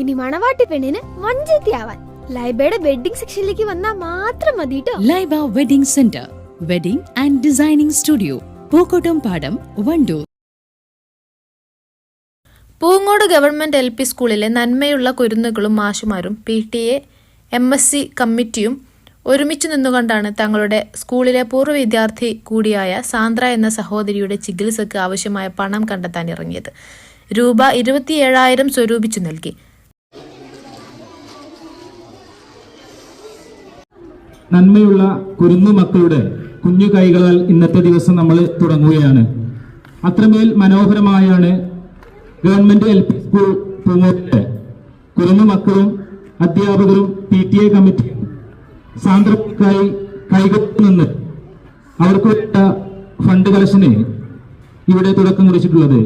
ഇനി മണവാട്ടി പെണ്ണിന് വഞ്ചത്തിയാവാൻ ലൈബയുടെ വെഡിങ് സെക്ഷനിലേക്ക് വന്നാൽ മാത്രം മതി ട്ടോ. Laiba wedding centre wedding and designing studio Pookkottam Padam Wandoor. Poongode government L P സ്കൂളിലെ നന്മയുള്ള കുരുന്നുകളും മാഷുമാരും P T A M S C കമ്മിറ്റിയും ഒരുമിച്ച് നിന്നുകൊണ്ടാണ് തങ്ങളുടെ സ്കൂളിലെ പൂർവ വിദ്യാർത്ഥി കൂടിയായ സാന്ദ്ര എന്ന സഹോദരിയുടെ ചികിത്സയ്ക്ക് ആവശ്യമായ പണം കണ്ടെത്താൻ ഇറങ്ങിയത്. രൂപ ഇരുപത്തിയേഴായിരം സ്വരൂപിച്ചു നൽകി. നന്മയുള്ള കുരുന്നു മക്കളുടെ കുഞ്ഞു കൈകളാൽ ഇന്നത്തെ ദിവസം നമ്മൾ തുടങ്ങുകയാണ്. അത്രമേൽ മനോഹരമായാണ് ഗവൺമെന്റ് എൽ പി സ്കൂൾ പൂങ്ങോട്ടിലെ കുരുന്നു മക്കളും അധ്യാപകരും പി ടി എ കമ്മിറ്റിയും സാന്ദ്രക്കായി കൈകൊട്ടു നിന്ന് അവർക്ക് ഫണ്ട് കളക്ഷന് ഇവിടെ തുടക്കം കുറിച്ചിട്ടുള്ളത്.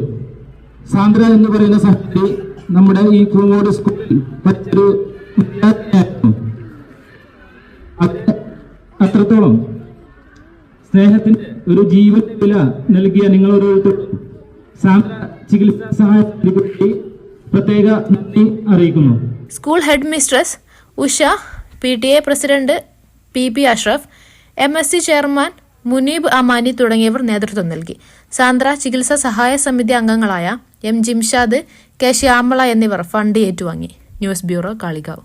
സാന്ദ്ര എന്ന് പറയുന്ന സഹി നമ്മുടെ ഈ പൂങ്ങോട് സ്കൂളിൽ മറ്റൊരു അത്രത്തോളം സ്നേഹത്തിന്റെ ഒരു ജീവൻ വില നൽകിയ നിങ്ങൾ ഓരോരുത്തരും സാന്ദ്ര ചികിത്സാ സഹായത്തിന് വേണ്ടി പ്രത്യേക നന്ദി അറിയിക്കുന്നു. School head mistress Usha P T A president P P Ashraf M S C chairman Muneeb Amani തുടങ്ങിയവർ നേതൃത്വം നൽകി. സാന്ദ്ര ചികിത്സാ സഹായ സമിതി അംഗങ്ങളായ എം ജിംഷാദ് കെ ശ്യാമള എന്നിവർ ഫണ്ട് ഏറ്റുവാങ്ങി. News bureau Kalikavu.